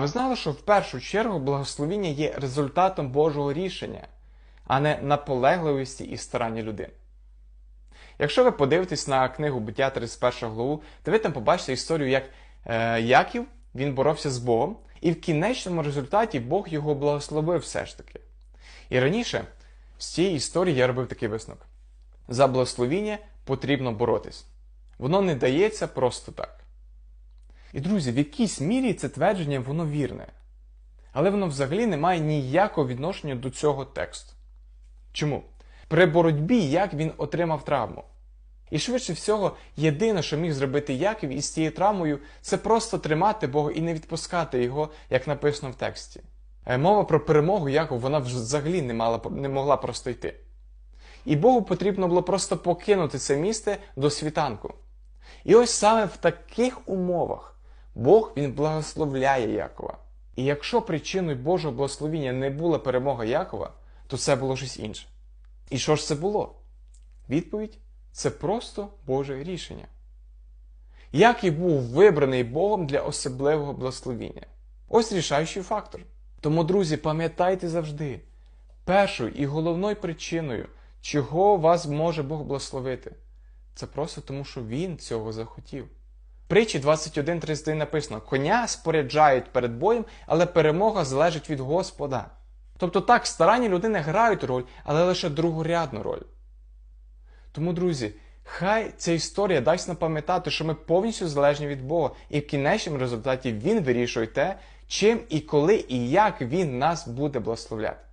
Ви знали, що в першу чергу благословіння є результатом Божого рішення, а не наполегливості і старання людини. Якщо ви подивитесь на книгу Буття 31 главу, то ви там побачите історію, як е, Яків він боровся з Богом, і в кінечному результаті Бог його благословив все ж таки. І раніше з цієї історії я робив такий висновок: за благословіння потрібно боротись. Воно не дається просто так. І, друзі, в якійсь мірі це твердження воно вірне. Але воно взагалі не має ніякого відношення до цього тексту. Чому? При боротьбі як він отримав травму. І швидше всього, єдине, що міг зробити Яків із цією травмою, це просто тримати Бога і не відпускати його, як написано в тексті. Е, Мова про перемогу Якова вона взагалі не, мала, не могла просто йти. І Богу потрібно було просто покинути це місце до світанку. І ось саме в таких умовах Бог він благословляє Якова. І якщо причиною Божого благословіння не була перемога Якова, то це було щось інше. І що ж це було? Відповідь це просто Боже рішення. Яків був вибраний Богом для особливого благословіння. Ось рішаючий фактор. Тому, друзі, пам'ятайте завжди, першою і головною причиною, чого вас може Бог благословити, це просто тому, що Він цього захотів. Притчі 21.31 написано: коня споряджають перед боєм, але перемога залежить від Господа. Тобто так, старанні людини грають роль, але лише другорядну роль. Тому, друзі, хай ця історія дасть нам пам'ятати, що ми повністю залежні від Бога, і в кінечному результаті Він вирішує те, чим і коли і як Він нас буде благословляти.